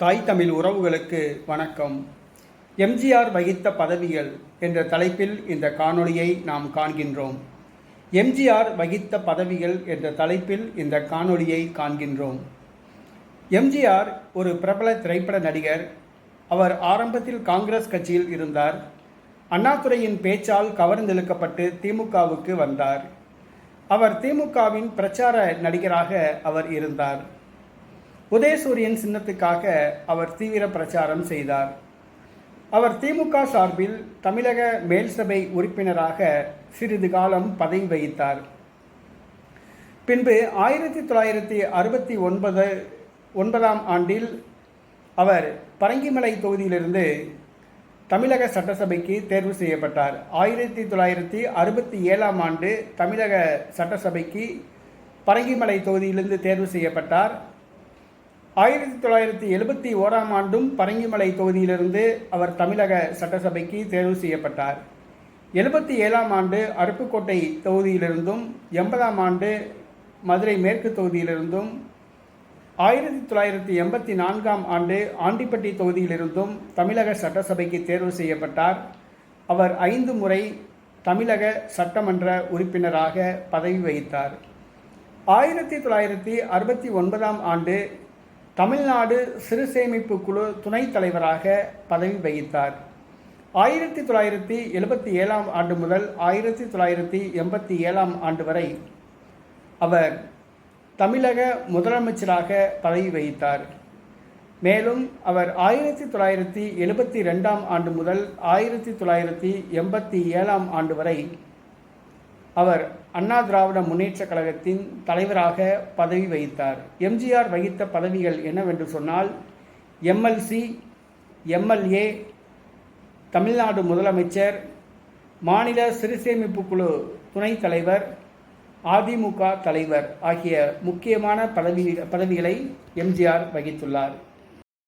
தாய் தமிழ் உறவுகளுக்கு வணக்கம். எம்ஜிஆர் வகித்த பதவிகள் என்ற தலைப்பில் இந்த காணொளியை நாம் காண்கின்றோம். எம்ஜிஆர் வகித்த பதவிகள் என்ற தலைப்பில் இந்த காணொளியை காண்கின்றோம். எம்ஜிஆர் ஒரு பிரபல திரைப்பட நடிகர். அவர் ஆரம்பத்தில் காங்கிரஸ் கட்சியில் இருந்தார். அண்ணாதுரையின் பேச்சால் கவர்ந்தெழுக்கப்பட்டு திமுகவுக்கு வந்தார். அவர் திமுகவின் பிரச்சார நடிகராக அவர் இருந்தார். உதயசூரியன் சின்னத்துக்காக அவர் தீவிர பிரச்சாரம் செய்தார். அவர் திமுக சார்பில் தமிழக மேல்சபை உறுப்பினராக சிறிது காலம் பதவி வகித்தார். பின்பு ஆயிரத்தி தொள்ளாயிரத்தி அறுபத்தி ஒன்பது ஒன்பதாம் ஆண்டில் அவர் பரங்கிமலை தொகுதியிலிருந்து தமிழக சட்டசபைக்கு தேர்வு செய்யப்பட்டார். ஆயிரத்தி தொள்ளாயிரத்தி அறுபத்தி ஏழாம் ஆண்டு தமிழக சட்டசபைக்கு பரங்கிமலை தொகுதியிலிருந்து தேர்வு செய்யப்பட்டார். ஆயிரத்தி தொள்ளாயிரத்தி எழுபத்தி ஓராம் ஆண்டும் பரங்கிமலை தொகுதியிலிருந்து அவர் தமிழக சட்டசபைக்கு தேர்வு செய்யப்பட்டார். எழுபத்தி ஏழாம் ஆண்டு அருப்புக்கோட்டை தொகுதியிலிருந்தும் எண்பதாம் ஆண்டு மதுரை மேற்கு தொகுதியிலிருந்தும் ஆயிரத்தி தொள்ளாயிரத்தி எண்பத்தி நான்காம் ஆண்டு ஆண்டிப்பட்டி தொகுதியிலிருந்தும் தமிழக சட்டசபைக்கு தேர்வு செய்யப்பட்டார். அவர் ஐந்து முறை தமிழக சட்டமன்ற உறுப்பினராக பதவி வகித்தார். ஆயிரத்தி தொள்ளாயிரத்தி அறுபத்தி ஒன்பதாம் ஆண்டு தமிழ்நாடு சிறு சேமிப்பு குழு துணைத் தலைவராக பதவி வகித்தார். ஆயிரத்தி தொள்ளாயிரத்தி எழுபத்தி ஏழாம் ஆண்டு முதல் ஆயிரத்தி தொள்ளாயிரத்தி எண்பத்தி ஏழாம் ஆண்டு வரை அவர் தமிழக முதலமைச்சராக பதவி வகித்தார். மேலும் அவர் ஆயிரத்தி தொள்ளாயிரத்தி எழுபத்தி ரெண்டாம் ஆண்டு முதல் ஆயிரத்தி தொள்ளாயிரத்தி எண்பத்தி ஏழாம் ஆண்டு வரை அவர் அண்ணா திராவிட முன்னேற்ற கழகத்தின் தலைவராக பதவி வகித்தார். எம்ஜிஆர் வகித்த பதவிகள் என்னவென்று சொன்னால் எம்எல்சி எம்எல்ஏ தமிழ்நாடு முதலமைச்சர் மாநில சிறுசேமிப்பு குழு துணைத் தலைவர் அதிமுக தலைவர் ஆகிய முக்கியமான பதவி பதவிகளை எம்ஜிஆர் வகித்துள்ளார்.